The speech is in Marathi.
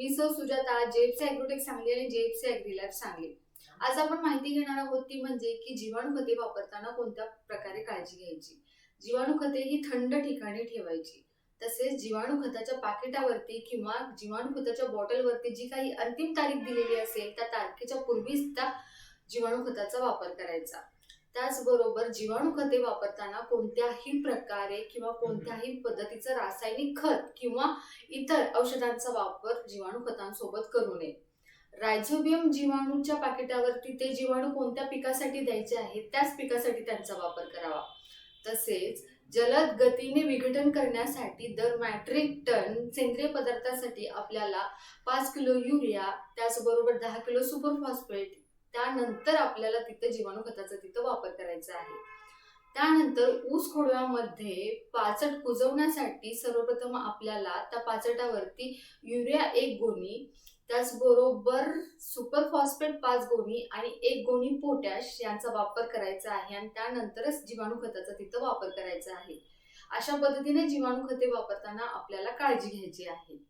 मी सौ सुजाता जेपसी अॅग्रोटेक सांगली आणि जेएफसी ॲग्रीलॅब सांगली. आज आपण माहिती घेणार आहोत ती म्हणजे की जीवाणू खते वापरताना कोणत्या प्रकारे काळजी घ्यायची? जीवाणू खते ही थंड ठिकाणी ठेवायची. तसेच जीवाणू खताच्या पाकिटावरती किंवा जीवाणू खताच्या बॉटलवरती जी काही अंतिम तारीख दिलेली असेल त्या तारखेच्या पूर्वीच त्या जीवाणू खताचा वापर करायचा. त्याचबरोबर जीवाणू खते वापरताना कोणत्याही प्रकारे किंवा कोणत्याही पद्धतीचं रासायनिक खत किंवा इतर औषधांचा वापर जीवाणू खतांसोबत करू नये. रायझोबियम जीवाणूच्या पाकिटावरती ते जीवाणू कोणत्या पिकासाठी द्यायचे आहेत त्याच पिकासाठी त्यांचा वापर करावा. तसेच जलद गतीने विघटन करण्यासाठी दर मॅट्रिक टन सेंद्रिय पदार्थासाठी आपल्याला पाच किलो युरिया त्याचबरोबर दहा किलो सुपर फॉस्फेट त्यानंतर आपल्याला तिथं जीवाणू खताचा तिथं वापर करायचा आहे. त्यानंतर ऊस खोडव्यामध्ये पाचट कुजवण्यासाठी सर्वप्रथम आपल्याला त्या पाचटावरती युरिया एक गोणी त्याचबरोबर सुपर फॉस्फेट पाच गोणी आणि एक गोणी पोटॅश यांचा वापर करायचा आहे आणि त्यानंतरच जीवाणू खताचा तिथं वापर करायचा आहे. अशा पद्धतीने जीवाणू खते वापरताना आपल्याला काळजी घ्यायची आहे.